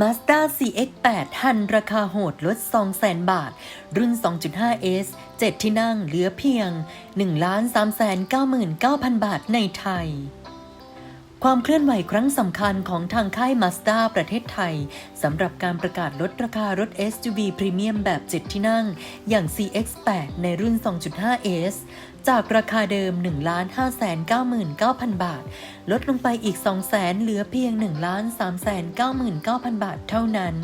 Mazda CX-8 หันราคาโหดลด 200,000 บาท รุ่น 2.5S 7 ที่นั่งเหลือเพียง 1,399,000 บาทในไทย ความเคลื่อนไหวครั้งสำคัญของทางค่ายมาสด้าประเทศไทยสำหรับการประกาศลดราคารถ SUV พรีเมียมแบบ 7 ที่นั่ง อย่าง CX-8 ในรุ่น 2.5S จากราคาเดิม 1,599,000 บาท ลดลงไปอีก 200,000 เหลือเพียง 1,399,000 บาทเท่านั้น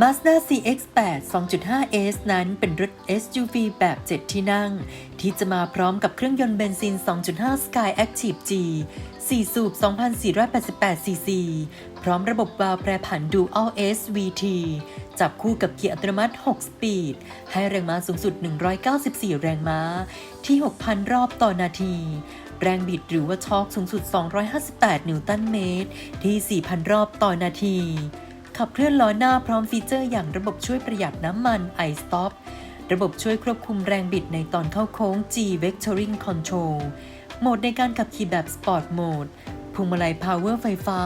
Mazda CX-8 2.5S นั้นเป็นรถ SUV แบบ 7 ที่นั่ง ที่จะมาพร้อมกับเครื่องยนต์เบนซิน 2.5 Sky Active G 4 สูบ 2,488 cc พร้อมระบบวาล์วแปรผัน Dual S VT จับคู่กับเกียร์อัตโนมัติ 6 สปีด ให้แรงม้าสูงสุด 194 แรงม้า ที่ 6,000 รอบต่อนาที แรงบิดหรือว่าทอร์กสูงสุด 258 นิวตันเมตร ที่ 4,000 รอบต่อนาที ขับเคลื่อนล้อหน้าพร้อมฟีเจอร์อย่างระบบช่วยประหยัดน้ำมัน iStop ระบบช่วยควบคุมแรงบิดในตอนเข้าโค้ง G Vectoring Control โหมดในการขับขี่แบบ Sport Mode พวงมาลัย Power ไฟฟ้า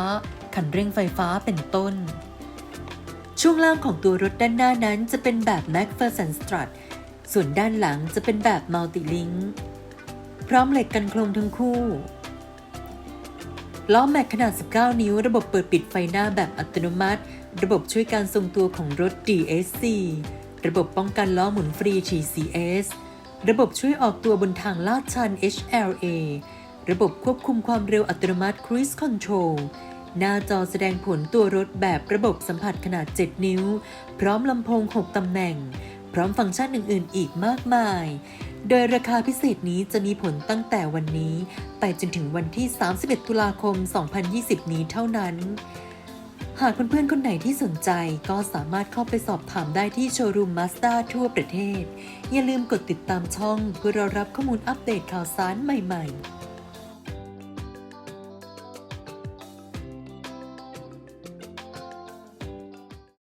คันเร่งไฟฟ้าเป็นต้น ช่วงล่างของตัวรถด้านหน้านั้นจะเป็นแบบ MacPherson Strut ส่วนด้านหลังจะเป็นแบบ Multi-Link พร้อมเหล็กกันโครงทั้งคู่ ล้อแม็กขนาด 19 นิ้ว ระบบเปิดปิดไฟหน้าแบบอัตโนมัติ ระบบช่วยการทรงตัวของรถ DSC ระบบป้องกันล้อหมุนฟรี TCS ระบบช่วยออกตัวบนทางลาดชัน HLA ระบบควบคุมความเร็วอัตโนมัติ Cruise Control หน้าจอแสดงผลตัวรถแบบระบบสัมผัสขนาด 7 นิ้ว พร้อมลำโพง 6 ตำแหน่ง พร้อมฟังก์ชันอื่น ๆ อีกมากมาย โดยราคาพิเศษนี้จะมีผลตั้งแต่วันนี้ ไปจนถึงวันที่ 31 ตุลาคม 2020 นี้เท่านั้น หากเพื่อนๆ คนไหนที่สนใจก็สามารถเข้าไปสอบถามได้ที่โชว์รูมมาสด้าทั่วประเทศ อย่าลืมกดติดตามช่องเพื่อรอรับข้อมูลอัปเดตข่าวสารใหม่ ๆ